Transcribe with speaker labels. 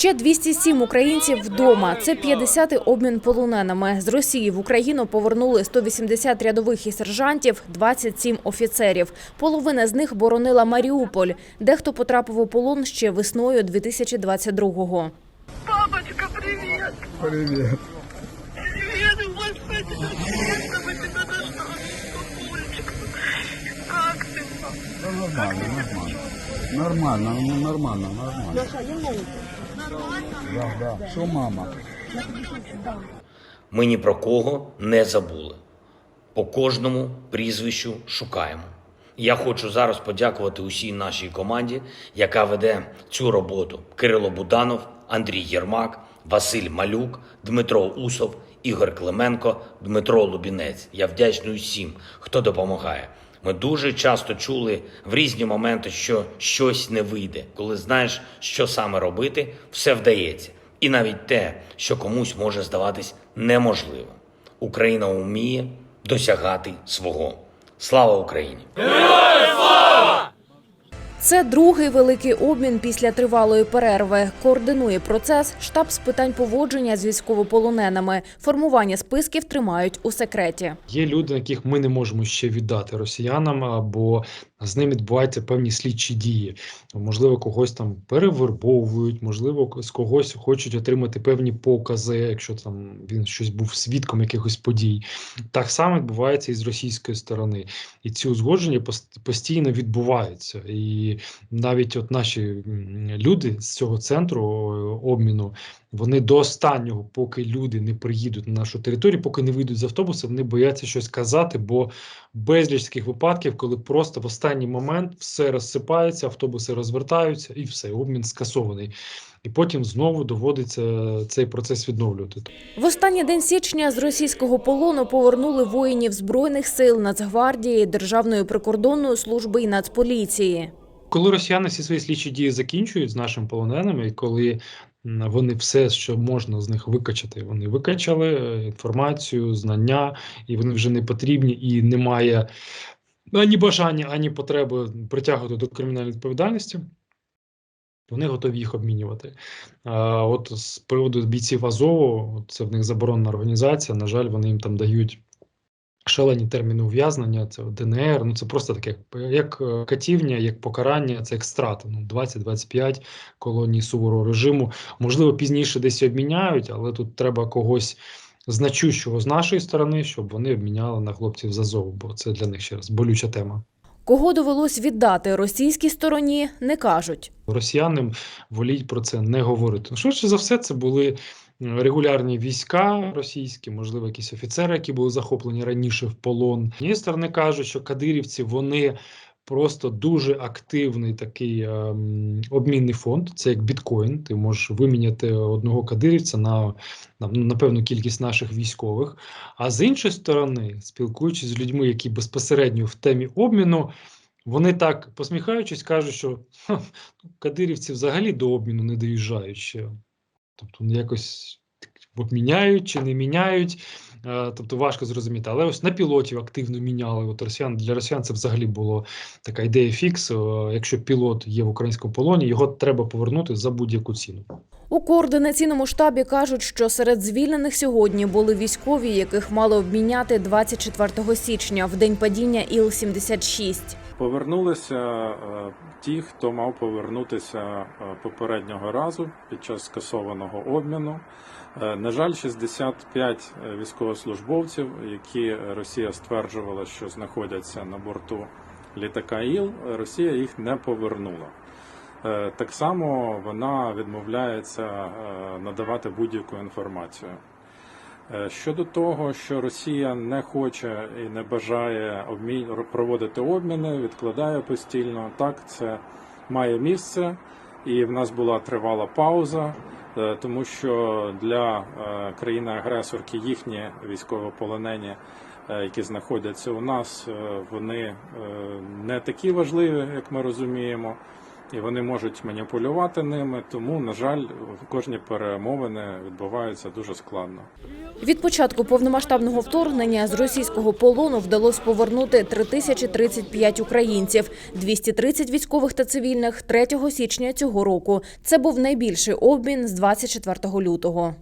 Speaker 1: Ще 207 українців вдома. Це 50-й обмін полоненими. З Росії в Україну повернули 180 рядових і сержантів, 27 офіцерів. Половина з них боронила Маріуполь. Дехто потрапив у полон ще весною 2022-го.
Speaker 2: Папочка, привет!
Speaker 3: Привет.
Speaker 2: Привет, господи, наконец-то мы тебя нашли, папулечка. Как ты?
Speaker 3: Да нормально, нормально. Нормально, нормально. Що мама?
Speaker 4: Ми ні про кого не забули. По кожному прізвищу шукаємо. Я хочу зараз подякувати усій нашій команді, яка веде цю роботу: Кирило Буданов, Андрій Єрмак, Василь Малюк, Дмитро Усов, Ігор Клименко, Дмитро Лубінець. Я вдячний усім, хто допомагає. Ми дуже часто чули в різні моменти, що щось не вийде. Коли знаєш, що саме робити, все вдається. І навіть те, що комусь може здаватись неможливим. Україна вміє досягати свого. Слава Україні!
Speaker 1: Це другий великий обмін після тривалої перерви. Координує процес штаб з питань поводження з військовополоненими. Формування списків тримають у секреті.
Speaker 5: Є люди, яких ми не можемо ще віддати росіянам, або з ними відбуваються певні слідчі дії. Можливо, когось там перевербовують, можливо, з когось хочуть отримати певні покази, якщо там він щось був свідком якихось подій. Так само відбувається і з російської сторони. І ці узгодження постійно відбуваються. І навіть от наші люди з цього центру обміну. Вони до останнього, поки люди не приїдуть на нашу територію, поки не вийдуть з автобуса, вони бояться щось казати, бо безліч таких випадків, коли просто в останній момент все розсипається, автобуси розвертаються і все, обмін скасований. І потім знову доводиться цей процес відновлювати.
Speaker 1: В останній день січня з російського полону повернули воїнів збройних сил Нацгвардії, Державної прикордонної служби і Нацполіції.
Speaker 5: Коли росіяни всі свої слідчі дії закінчують з нашими полоненими, і коли вони все, що можна з них викачати, вони викачали е, інформацію, знання, і вони вже не потрібні, і немає ані бажання, ані потреби притягувати до кримінальної відповідальності. Вони готові їх обмінювати. А от з приводу бійців Азову, це в них заборонена організація. На жаль, вони їм там дають шалені терміни ув'язнення, це ДНР. Ну це просто таке, як е, катівня, як покарання, це як страта. Ну 20-25 колоній суворого режиму. Можливо, пізніше десь обміняють, але тут треба когось значущого з нашої сторони, щоб вони обміняли на хлопців з Азову, бо це для них ще раз болюча тема.
Speaker 1: Кого довелось віддати російській стороні, не кажуть.
Speaker 5: Росіянам воліть про це не говорити. Ну, Швидше за все, це були регулярні війська російські, можливо, якісь офіцери, які були захоплені раніше в полон. З однієї сторони кажуть, що кадирівці вони просто дуже активний такий ем, обмінний фонд. Це як біткоін. Ти можеш виміняти одного кадирівця на, на, певну кількість наших військових. А з іншої сторони, спілкуючись з людьми, які безпосередньо в темі обміну. Вони так посміхаючись кажуть, що «Ха, кадирівці взагалі до обміну не доїжджають ще. Тобто якось так, міняють чи не міняють. Е, Тобто важко зрозуміти. Але ось на пілотів активно міняли. От росіян для росіян це взагалі була така ідея фікс. Е, Якщо пілот є в українському полоні, його треба повернути за будь-яку ціну.
Speaker 1: У координаційному штабі кажуть, що серед звільнених сьогодні були військові, яких мали обміняти 24 січня в день падіння Іл-76.
Speaker 6: Повернулися е, ті, хто мав повернутися е, попереднього разу під час скасованого обміну. Е, На жаль, 65 військовослужбовців, які Росія стверджувала, що знаходяться на борту літака ІЛ, Росія їх не повернула. Так само вона відмовляється надавати будь-яку інформацію. Е, Щодо того, що Росія не хоче і не бажає обмін проводити обміни, відкладає постійно. Так, це має місце, і в нас була тривала пауза, е, тому що для е, країни-агресорки їхні військовополонені, які знаходяться у нас, вони не такі важливі, як ми розуміємо. І вони можуть маніпулювати ними. Тому, на жаль, кожні перемовини відбуваються дуже складно.
Speaker 1: Від початку повномасштабного вторгнення з російського полону вдалося повернути 3035 українців, 230 військових та цивільних 3 січня цього року. Це був найбільший обмін з 24 лютого.